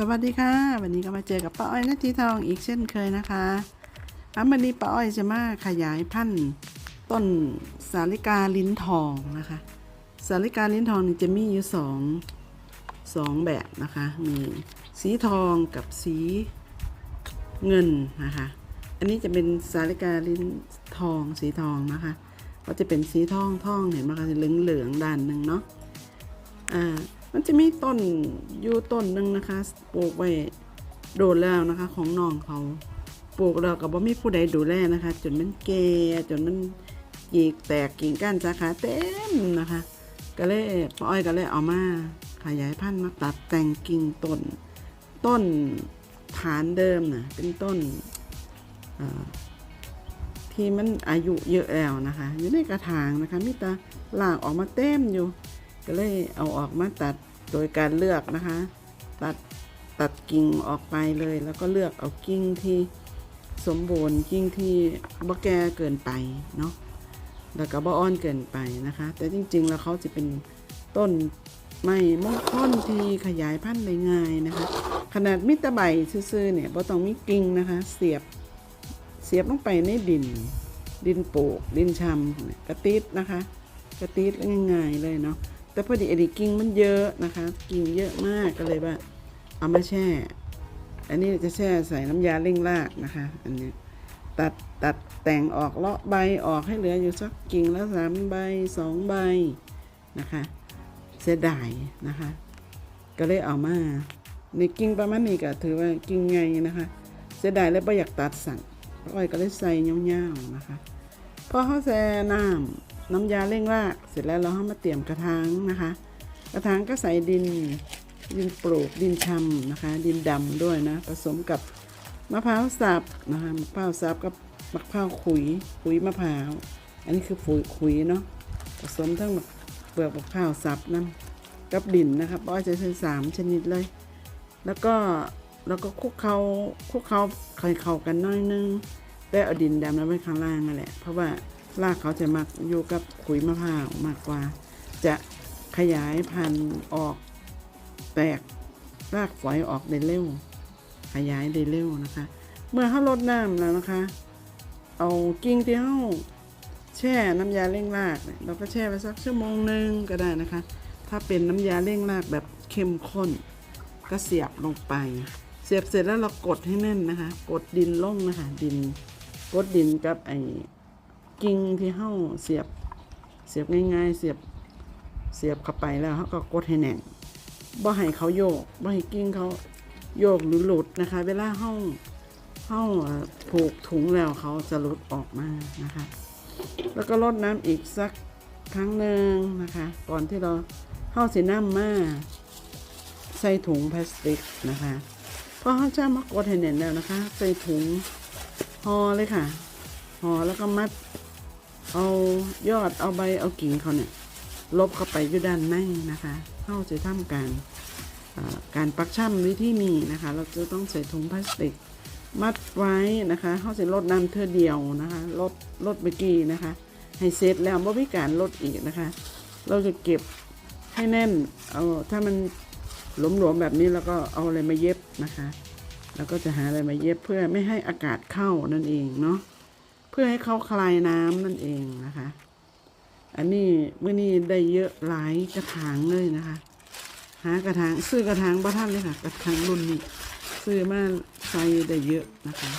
สวัสดีค่ะ วันนี้ก็มาเจอกับป้าอ้อยนาทีทองอีกเช่นเคยนะคะอันวันนี้ป้าอ้อยจะมาขยายพันธุ์ต้นสาลิกาลิ้นทองนะคะ สาลิกาลิ้นทองนี่จะมีอยู่สองสองแบบนะคะ มีสีทองกับสีเงินนะคะ อันนี้จะเป็นสาลิกาลิ้นทองสีทองนะคะ ก็จะเป็นสีทองทองเห็นไหมคะเหลืองเหลืองด้านหนึ่งเนาะ อ่า มันจะมีต้นอยู่ต้นหนึ่งนะคะ ปลูกไว้โดนแล้วนะคะ ของน้องเขา ปลูกแล้วก็บ่มีผู้ใดดูแลนะคะ จนมันแก่จนมันหยิกแตกกิ่งก้านสาขาเต็มนะคะ ก็เลยป้าอ้อยก็เลยเอามาขยายพันธุ์มาตัดแต่งกิ่งต้น ต้นฐานเดิมนะเป็นต้นที่มันอายุเยอะแล้วนะคะ อยู่ในกระถางนะคะมีแตาลากออกมาเต็มอยู่ ก็เลยเอาออกมาตัดโดยการเลือกนะคะ ตัดตัดกิ่งออกไปเลย แล้วก็เลือกเอากิ่งที่สมบูรณ์กิ่งที่บ่แก่เกินไปเนาะแล้วก็บ่อ่อนเกินไปนะคะ แต่จริงๆแล้วเขาจะเป็นต้นไม้มงคลที่ขยายพันธุ์ได้ง่ายนะคะ ขนาดมิตรใบซื่อๆเนี่ยบ่ต้องมีกิ่งนะคะ เสียบเสียบลงไปในดิน ดินปูกดินชำกระติดนะคะ กระติดง่ายๆเลยเนาะ แต่พอดีอดิกิ่งมันเยอะนะคะ กิ่งเยอะมากก็เลยว่า เอามาแช่ อันนี้จะแช่ใส่น้ำยาเร่งรากนะคะ อันนี้ตัดตัดแต่งออกเลาะใบออกให้เหลืออยู่สักกิ่งละสามใบสองใบนะคะ เสียดายนะคะ ก็เลยเอามาในกิ่งประมาณนี้ก็ถือว่ากิ่งไงนะคะ เสียดายแล้วไม่อยากตัดสั่งอ้อยก็เลยใส่เงาวๆนะคะ พอเขาแช่น้ำ น้ำยาเร่งรากเสร็จแล้วเราเอามาเตรียมกระถางนะคะ กระถางก็ใส่ดินดินปลูกดินชำนะคะ ดินดำด้วยนะ ผสมกับมะพร้าวสับนะคะมะพร้าวสับกับมะพร้าวขุยขุยมะพร้าว อันนี้คือขุยขุยเนาะผสมทั้งเปลือกมะพร้าวสับน้ำกับดินนะคะป้อยจะใช้สามชนิดเลย แล้วก็แล้วก็คุกเขาคุกเขาไข่เข้ากันน้อยนึงแต่เอาดินดำแล้วไว้ข้างล่างนั่นแหละเพราะว่า รากเขาจะมักอยู่กับขุยมะพร้าวมากกว่า จะขยายพันธุ์ออกแตกรากฝอยออกได้เร็ว ขยายได้เร็วนะคะ เมื่อเขาลดน้ำแล้วนะคะ เอากิ่งที่เขาแช่น้ำยาเร่งรากเราก็แช่ไปสักชั่วโมงหนึ่งก็ได้นะคะ ถ้าเป็นน้ำยาเร่งรากแบบเข้มข้น ก็เสียบลงไป เสียบเสร็จแล้วเรากดให้แน่นนะคะ กดดินลงนะคะ ดิน กดดินกับไอ้ กิ่งที่เฮาเสียบเสียบง่ายๆ เสียบเสียบเข้าไปแล้วเขาก็กดให้แน่นบ่ให้เขาโยกบ่ให้กิ่งเขาโยกหรือหลุดนะคะ เวลาเฮาเฮาเอ่อผูกถุงแล้วเขาจะหลุดออกมานะคะ แล้วก็ลดน้ำอีกสักครั้งหนึ่งนะคะ ก่อนที่เราเฮาสิน้ำมาใส่ถุงพลาสติกนะคะพอเขาจะมากดให้แน่นแล้วนะคะ ใส่ถุงห่อเลยค่ะห่อแล้วก็มัด เอายอดเอาใบเอากิ่งเขาเนี่ยลบเข้าไปอยู่ด้านในนะคะเข้าจะทำการการปักช่ำวิธีนี้นะคะ เราจะต้องใส่ถุงพลาสติกมัดไว้นะคะเขาจะลดน้ำเท่อเดียวนะคะลดลดเมื่อกี้นะคะ ให้เสร็จแล้วไม่มีการลดอีกนะคะ เราจะเก็บให้แน่นเอาถ้ามันหลวมๆแบบนี้แล้วก็เอาอะไรมาเย็บนะคะ แล้วก็จะหาอะไรมาเย็บเพื่อไม่ให้อากาศเข้านั่นเองเนาะ พื่อให้เขาคลายน้ำนั่นเองนะคะ อันนี้เมื่อนี้ได้เยอะหลายกระถางเลยนะคะ หากระถางซื้อกระถางบ้าท่านเลยค่ะ กระถางรุ่นนี้ซื้อมาใส่ได้เยอะนะคะ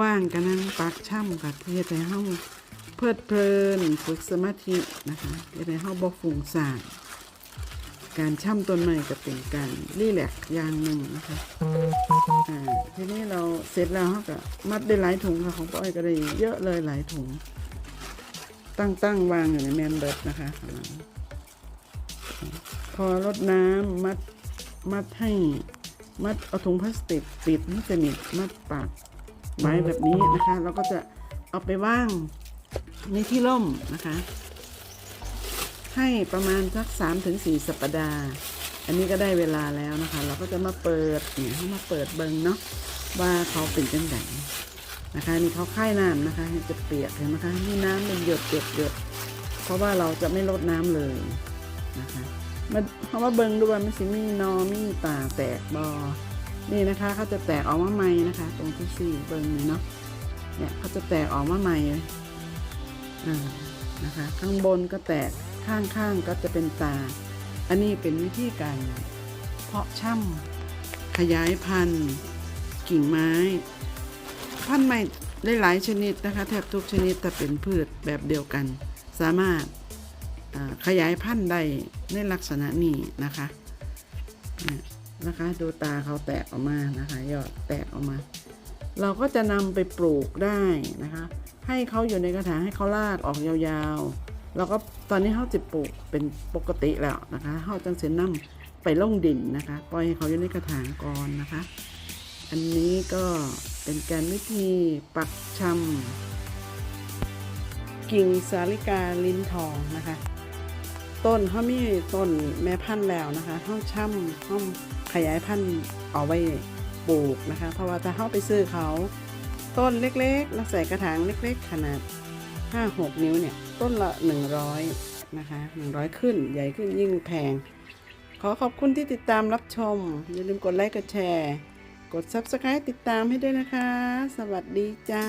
ว่างๆกันนั่งปักช่ำกับเพื่อให้เฮาเพลิดเพลินฝึกสมาธินะคะเพื่อให้เฮาบ่ฟุ้งซ่าน การช่ำต้นไม้ก็เป็นการรีแลกซ์อย่างหนึ่งนะคะอ่าทีนี้เราเสร็จแล้วเราก็มัดได้หลายถุงค่ะของป้าอ้อยก็ได้เยอะเลยหลายถุง ตั้งตั้งวางอยู่ในแมนเบิร์ดนะคะข้างหลังพอรดน้ำมัดมัดให้มัดเอาถุงพลาสติกปิดให้สนิทมัดปากไว้แบบนี้นะคะ เราก็จะเอาไปว่างในที่ร่มนะคะ ให้ประมาณสักสามถึงสี่สัปดาห์ อันนี้ก็ได้เวลาแล้วนะคะ เราก็จะมาเปิดเนี่ยมาเปิดเบิงเนาะว่าเขาเป็นจังไงนะคะนี่เขาค่ายน้ำนะคะจะเปียกเห็นไหมคะนี่น้ำมันหยดหยดหยดเพราะว่าเราจะไม่ลดน้ำเลยนะคะมาเขามาเบิงดูว่ามันสิมีนอมีตาแตกบอนี่นะคะเขาจะแตกออกมาใหม่นะคะ ตรงที่สี่เบิงนี่เนาะเนี่ยเขาจะแตกออกมาใหม่อ่านะคะ ข้างบนก็แตก ข้างๆก็จะเป็นตา อันนี้เป็นวิธีการเพาะช่ำขยายพันธุ์กิ่งไม้ พันธุ์ใหม่ได้หลายชนิดนะคะแทบทุกชนิดแต่เป็นพืชแบบเดียวกัน สามารถขยายพันธุ์ได้ในลักษณะนี้นะคะเนี่ยนะคะดูตาเขาแตกออกมานะคะยอดแตกออกมา เราก็จะนำไปปลูกได้นะคะ ให้เขาอยู่ในกระถางให้เขาลากออกยาวๆ แล้วก็ตอนนี้เขาจะปลูกเป็นปกติแล้วนะคะเขาจังเสียน้ำไปล่องดินนะคะปล่อยให้เขาอยู่ในกระถางก่อนนะคะ อันนี้ก็เป็นการวิธีปักชำกิ่งสาลิกาลิ้นทองนะคะ ต้นเขามีต้นแม่พันธุ์แล้วนะคะห้อช่ำห้อขยายพันธุ์เอาไว้ปลูกนะคะ เพราะว่าถ้าเข้าไปซื้อเขาต้นเล็กๆแล้วใส่กระถางเล็ก ๆ ขนาด 5-6 นิ้วเนี่ย ต้นละ 100 นะคะ 100 ขึ้นใหญ่ขึ้นยิ่งแพง ขอขอบคุณที่ติดตามรับชม อย่าลืมกดไลค์กดแชร์ กด Subscribe ติดตามให้ด้วยนะคะ สวัสดีจ้า